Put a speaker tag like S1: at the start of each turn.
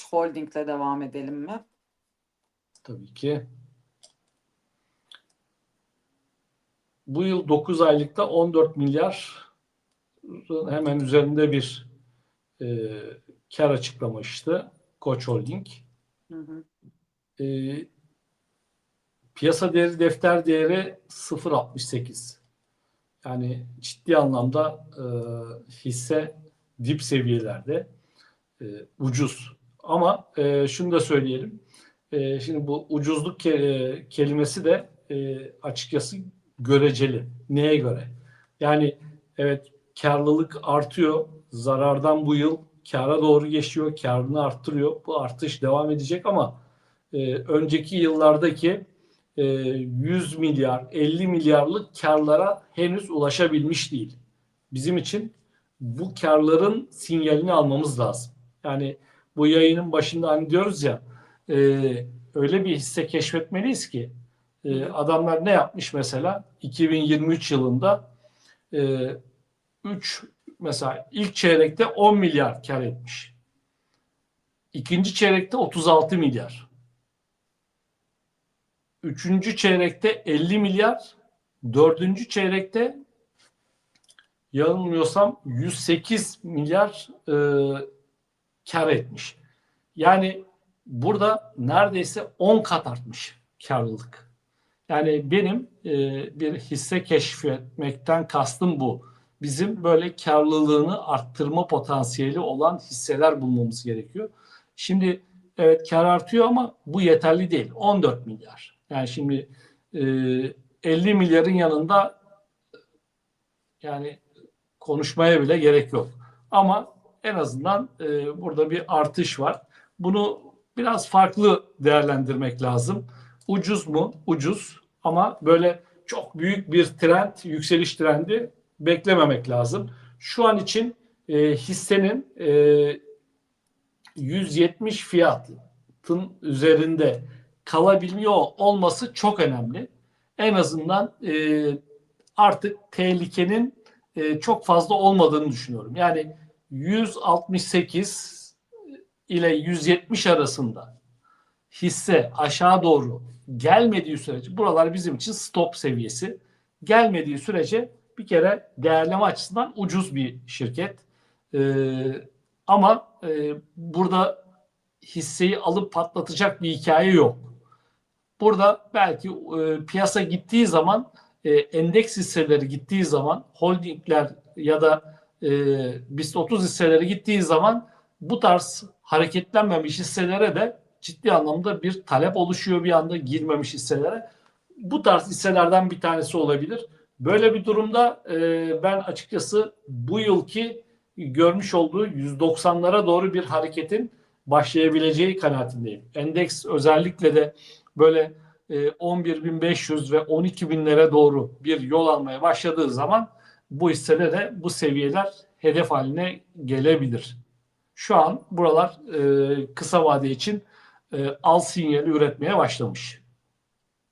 S1: Holding'le devam edelim mi?
S2: Tabii ki. Bu yıl 9 aylıkta 14 milyar hemen üzerinde bir e, kar açıklamıştı Koç Holding.
S1: Hı hı.
S2: E, piyasa değeri defter değeri 0.68. Yani ciddi anlamda e, hisse dip seviyelerde e, ucuz. Ama e, şunu da söyleyelim. E, şimdi bu ucuzluk ke- kelimesi de e, açıkçası göreceli. Neye göre? Yani evet karlılık artıyor. Zarardan bu yıl kara doğru geçiyor. Karını arttırıyor. Bu artış devam edecek ama e, önceki yıllardaki e, 100 milyar, 50 milyarlık karlara henüz ulaşabilmiş değil. Bizim için bu karların sinyalini almamız lazım. Yani bu yayının başında hani diyoruz ya e, öyle bir hisse keşfetmeliyiz ki e, adamlar ne yapmış mesela 2023 yılında e, 3 mesela ilk çeyrekte 10 milyar kar etmiş. İkinci çeyrekte 36 milyar. Üçüncü çeyrekte 50 milyar. Dördüncü çeyrekte yanılmıyorsam 108 milyar e, kar etmiş. Yani burada neredeyse 10 kat artmış karlılık. Yani benim e, bir hisse keşfetmekten kastım bu. Bizim böyle karlılığını arttırma potansiyeli olan hisseler bulmamız gerekiyor. Şimdi evet kar artıyor ama bu yeterli değil. 14 milyar. Yani şimdi e, 50 milyarın yanında yani konuşmaya bile gerek yok. Ama en azından e, burada bir artış var. Bunu biraz farklı değerlendirmek lazım. Ucuz mu? Ucuz ama böyle çok büyük bir trend, yükseliş trendi beklememek lazım. Şu an için e, hissenin e, 170 fiyatın üzerinde kalabiliyor olması çok önemli. En azından e, artık tehlikenin e, çok fazla olmadığını düşünüyorum. Yani 168 ile 170 arasında hisse aşağı doğru gelmediği sürece buralar bizim için stop seviyesi. Gelmediği sürece bir kere değerleme açısından ucuz bir şirket. Ee, ama e, burada hisseyi alıp patlatacak bir hikaye yok. Burada belki e, piyasa gittiği zaman e, endeks hisseleri gittiği zaman holdingler ya da e, BIST 30 hisseleri gittiği zaman bu tarz hareketlenmemiş hisselere de ciddi anlamda bir talep oluşuyor bir anda girmemiş hisselere. Bu tarz hisselerden bir tanesi olabilir. Böyle bir durumda e, ben açıkçası bu yılki görmüş olduğu 190'lara doğru bir hareketin başlayabileceği kanaatindeyim. Endeks özellikle de böyle e, 11.500 ve 12.000'lere doğru bir yol almaya başladığı zaman bu hissede de bu seviyeler hedef haline gelebilir. Şu an buralar e, kısa vade için e, al sinyali üretmeye başlamış.